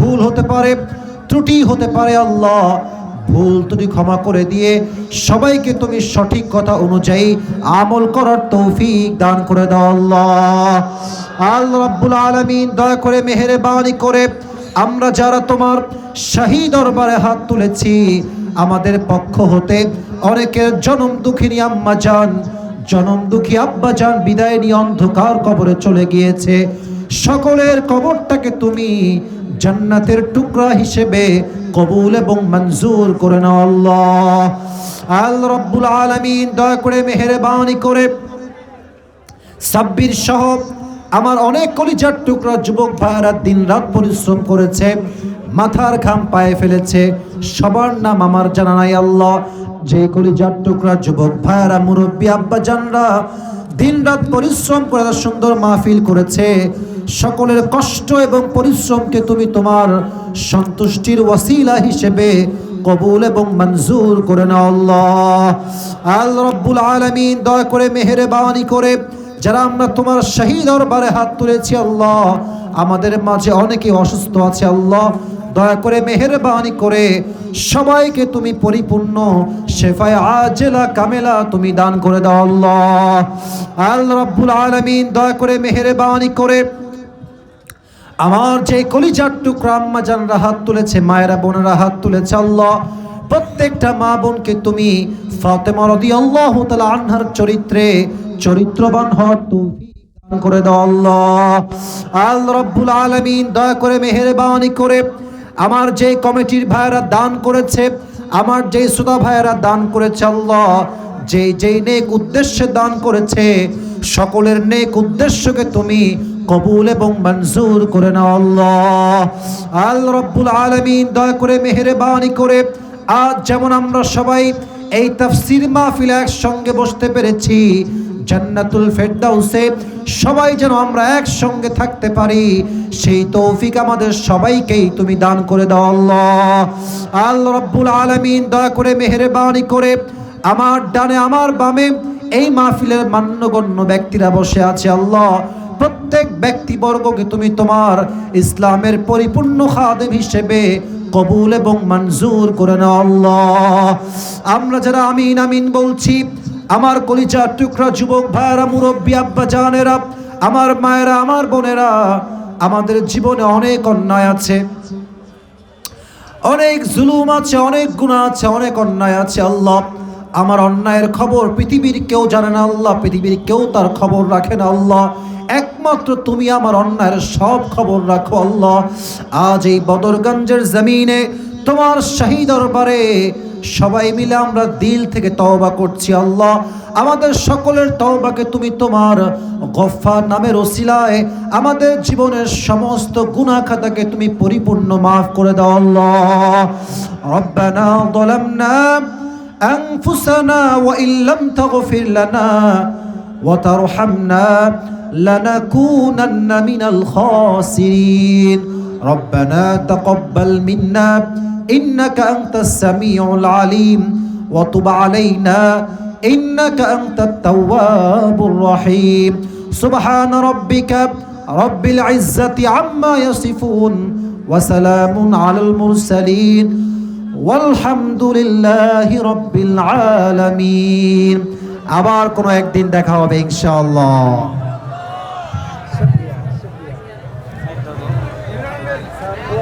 ভুল হতে পারে, ত্রুটি হতে পারে, আল্লাহ ভুল তুমি ক্ষমা করে দিয়ে সবাইকে তুমি সঠিক কথা অনুযায়ী আমল করার তৌফিক দান করে দাও, আল্লাহ। আল্লাহ রাব্বুল আলামিন, দয়া করে মেহেরবানি করে আমরা যারা তোমার শাহী দরবারে হাত তুলেছি, আমাদের পক্ষ হতে অনেকের জনম দুঃখিনী আম্মা যান জনম দুঃখী আব্বা যান বিদায় নিয়ে অন্ধকার কবরে চলে গিয়েছে। সকলের কবরটাকে তুমি জান্নাতের টুকরা হিসেবে কবুল এবং মঞ্জুর করে নাও আল্লাহ। আল রব্বুল আলামিন, দয়া করে মেহেরবানি করে সাব্বির সহ আমার অনেক কলিজার টুকরা যুবক ভাইয়েরা দিন রাত পরিশ্রম করেছে, মাথার ঘাম পায়ে ফেলেছে, সবার নাম আমার জানা নাই আল্লাহ। যে কলিজার টুকরা যুবক ভাইয়েরা, মুরব্বী আব্বা জানরা দিন রাত পরিশ্রম করে সুন্দর মাহফিল করেছে সকলের কষ্ট এবং পরিশ্রমকে তুমি তোমার সন্তুষ্টির ওয়াসিলা হিসেবে কবুল এবং মঞ্জুর করে নাও আল্লাহ। আল রব্বুল আলামিন, দয়া করে মেহেরে মেহেরবানি করে যারা আমরা তোমার শাহী দরবারে হাত তুলেছি আল্লাহ, আমাদের মাঝে অনেকে অসুস্থ আছে আল্লাহ, দয়া করে মেহেরবানি করে সবাইকে তুমি পরিপূর্ণ শেফায় আজেলা কামেলা তুমি দান করে দাও আল্লাহ। আল রব্বুল আলামিন, দয়া করে মেহেরবানি করে আমার যে কলিজার টুকরা আম্মা জানরা হাত তুলেছে, মায়েরা বোনেরা হাত তুলেছে, আল্লাহ, প্রত্যেকটা মা বোনকে তুমি ফাতেমা রাদিয়াল্লাহু তাআলা আনহার চরিত্রে চরিত্রবান হওয়ার দান করে দাও, আল্লাহ। আল রব্বুল আলামিন, দয়া করে মেহেরবানি করে আমার যে কমিটির ভাইয়েরা দান করেছে, আমার যে সুদা ভাইয়েরা দান করেছে, আল্লাহ যে যেই নেক উদ্দেশ্যে দান করেছে, সকলের নেক উদ্দেশ্যকে তুমি কবুল এবং মঞ্জুর করে নাও আল্লাহ। আল রব্বুল আলামিন দয়া করে মেহেরবানি করে আজ যেমন আমরা সবাই এই তাফসির মাহফিলে একসঙ্গে বসতে পেরেছি, জান্নাতুল ফেরদাউসে সবাই যেন আমরা একসঙ্গে থাকতে পারি, সেই তৌফিক আমাদের সবাইকেই তুমি দান করে দাও আল্লাহ। আল্লাহ রব্বুল আলামিন দয়া করে মেহেরবানি করে আমার ডানে আমার বামে এই মাহফিলের মান্যগণ্য ব্যক্তিরা বসে আছে আল্লাহ। প্রত্যেক ব্যক্তিবর্গকে তুমি তোমার ইসলামের পরিপূর্ণ খাদেম হিসেবে কবুল এবং মঞ্জুর করে নাও আল্লাহ। আমরা যারা আমিন আমিন বলছি, আমার কলিজা টুকরা যুবক ভাইয়েরা, মুরব্বী আব্বা জানেরা, আমার মায়েরা, আমার বোনেরা, আমাদের জীবনে অনেক অন্যায় আছে, অনেক জুলুম আছে, অনেক গুণা আছে, অনেক অন্যায় আছে আল্লাহ। আমার অন্যায়ের খবর পৃথিবীর কেউ জানে না আল্লাহ, পৃথিবীর কেউ তার খবর রাখে না আল্লাহ। একমাত্র তুমি আমার অন্যায়ের সব খবর রাখো আল্লাহ আজ এই বদরগঞ্জের জমিনে তোমার শাহী দরবারে সবাই মিলে আমরা দিল থেকে তওবা করছি আল্লাহ আমাদের সকলের তওবাকে তুমি তোমার গফফার নামের ওসিলায় আমাদের জীবনের সমস্ত গুনাহ খাতাকে তুমি পরিপূর্ণ মাফ করে দাও আল্লাহ রব্বানা ظلمنا أنفسنا وإن لم تغفر لنا وترحمنا لنكونن من الخاسرين ربنا تقبل منا إنك أنت السميع العليم وتب علينا إنك أنت التواب الرحيم سبحان ربك رب العزة عما يصفون وسلام على المرسلين والحمد لله رب العالمين আবার কোনো একদিন দেখা হবে ইনশাআল্লাহ Yeah.